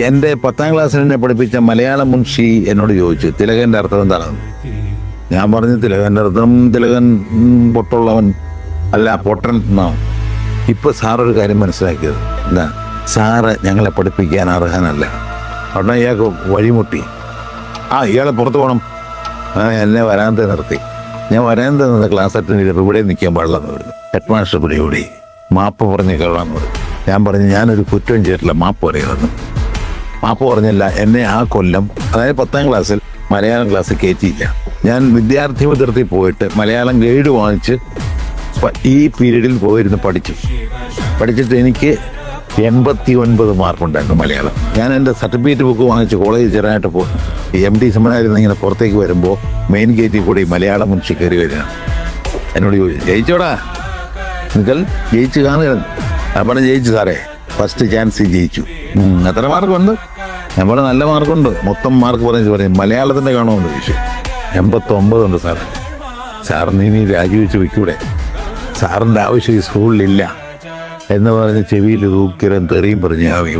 എന്റെ പത്താം ക്ലാസ്സിൽ എന്നെ പഠിപ്പിച്ച മലയാള മുൻഷി എന്നോട് ചോദിച്ചു തിലകന്റെ അർത്ഥം എന്താണ്? ഞാൻ പറഞ്ഞു തിലകന്റെ അർത്ഥം തിലകൻ പൊട്ടുള്ളവൻ അല്ല പൊട്ടൻ എന്നാണ്. ഇപ്പൊ സാറൊരു കാര്യം മനസ്സിലാക്കിയത്. എന്താ? സാറ് ഞങ്ങളെ പഠിപ്പിക്കാൻ അർഹനല്ല. ഉടനെ ഇയാൾക്ക് വഴിമുട്ടി. ആ ഇയാളെ പുറത്ത് പോകണം എന്നെ വരാന്ത നിർത്തി. ഞാൻ വരാന്ത നിന്ന് ക്ലാസ് അറ്റൻഡ് ചെയ്തപ്പോൾ ഇവിടെ നിൽക്കാൻ പാടില്ലെന്ന് പറഞ്ഞു. ഹെഡ് മാസ്റ്റർ പിടികൂടി. മാപ്പ് പറഞ്ഞ് കേളാന്ന് പറഞ്ഞു. ഞാൻ പറഞ്ഞു ഞാനൊരു കുറ്റം ചെയ്തിട്ടില്ല മാപ്പ് പറയുന്നത് മാപ്പ് പറഞ്ഞല്ല എന്നെ ആ കൊല്ലം അതായത് പത്താം ക്ലാസ്സിൽ മലയാളം ക്ലാസ് കയറ്റിയില്ല ഞാൻ വിദ്യാർത്ഥി മുതിർത്തി പോയിട്ട് മലയാളം ഗൈഡ് വാങ്ങിച്ച് ഈ പീരീഡിൽ പോയിരുന്ന് പഠിച്ചു. പഠിച്ചിട്ട് എനിക്ക് എൺപത്തി ഒൻപത് മാർക്കുണ്ടായിരുന്നു മലയാളം. ഞാൻ എന്റെ സർട്ടിഫിക്കറ്റ് ബുക്ക് വാങ്ങിച്ച് കോളേജിൽ ചേരാനായിട്ട് പോയി എം ഡി സെമിനാരിൽ ഇങ്ങനെ പുറത്തേക്ക് വരുമ്പോൾ മെയിൻ ഗേറ്റിൽ കൂടി മലയാളം മുൻഷി കയറി വരികയാണ്. എന്നോട് ചോദിച്ചു ജയിച്ചോടാ? നിങ്ങൾ ജയിച്ചു കാണുക. അപ്പോൾ ജയിച്ചു സാറേ ഫസ്റ്റ് ചാൻസ് ജയിച്ചു. എത്ര മാർക്കുണ്ട് പറഞ്ഞു നല്ല മാർക്കുണ്ട്. മൊത്തം മാർക്ക് പറഞ്ഞു പറയും. മലയാളത്തിന്റെ കാണുമെന്ന് ചോദിച്ചു. എൺപത്തൊമ്പതുണ്ട് സാർ സാറിന് ഇനി രാജിവെച്ച് വയ്ക്കൂടെ സാറിന്റെ ആവശ്യം ഈ സ്കൂളിലില്ല. എന്ന് പറഞ്ഞ് ചെവിയിൽ തൂക്കിരം തെറിയും പറഞ്ഞ് ഞാൻ പോയി.